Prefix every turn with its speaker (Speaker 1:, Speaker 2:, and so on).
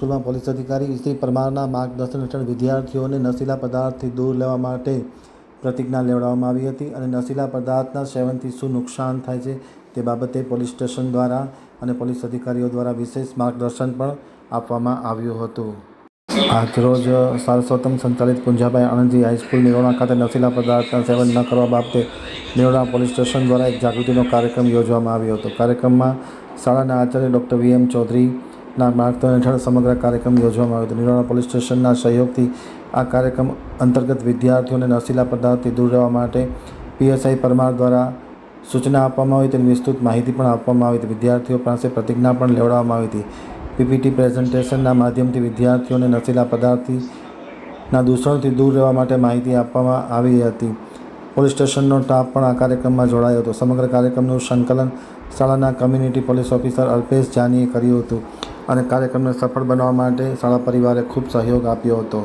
Speaker 1: હાઈસ્કૂલમાં police અધિકારી શ્રી પરમારના માર્ગદર્શન હેઠળ વિદ્યાર્થીઓને નશીલા પદાર્થથી દૂર લેવા માટે પ્રતિજ્ઞા લેવડાવવામાં આવી હતી અને નશીલા પદાર્થના સેવનથી શું નુકસાન થાય છે તે બાબતે પોલીસ સ્ટેશન દ્વારા અને પોલીસ અધિકારીઓ દ્વારા વિશેષ માર્ગદર્શન પણ આપવામાં આવ્યું હતું. આજરોજ સારસ્વતમ સંચાલિત પુંજાભાઈ આણંદજી હાઈસ્કૂલ નિરોણા ખાતે નશીલા પદાર્થના સેવન ન કરવા બાબતે નિરોણા પોલીસ સ્ટેશન દ્વારા એક જાગૃતિનો કાર્યક્રમ યોજવામાં આવ્યો હતો. કાર્યક્રમમાં શાળાના આચાર્ય ડૉક્ટર વી એમ ચૌધરીના માર્ગદર્શન હેઠળ સમગ્ર કાર્યક્રમ યોજવામાં આવ્યો હતો. નિરોણા પોલીસ સ્ટેશનના સહયોગથી આ કાર્યક્રમ અંતર્ગત વિદ્યાર્થીઓને નશીલા પદાર્થથી દૂર રહેવા માટે પીએસઆઈ પરમાર દ્વારા સૂચના આપવામાં આવી તેની વિસ્તૃત માહિતી પણ આપવામાં આવી હતી. વિદ્યાર્થીઓ પાસે પ્રતિજ્ઞા પણ લેવડાવવામાં આવી હતી. પીપીટી પ્રેઝન્ટેશનના માધ્યમથી વિદ્યાર્થીઓને નશીલા પદાર્થના ના દૂષણથી દૂર રહેવા માટે માહિતી આપવામાં આવી હતી. પોલીસ સ્ટેશનનો સ્ટાફ પણ આ કાર્યક્રમમાં જોડાયો હતો. સમગ્ર કાર્યક્રમનું સંકલન શાળાના કમ્યુનિટી પોલીસ ઓફિસર અલ્પેશ જાનીએ કર્યું હતું. અને કાર્યક્રમને સફળ બનાવવા માટે શાળા પરિવારે ખૂબ સહયોગ આપ્યો હતો.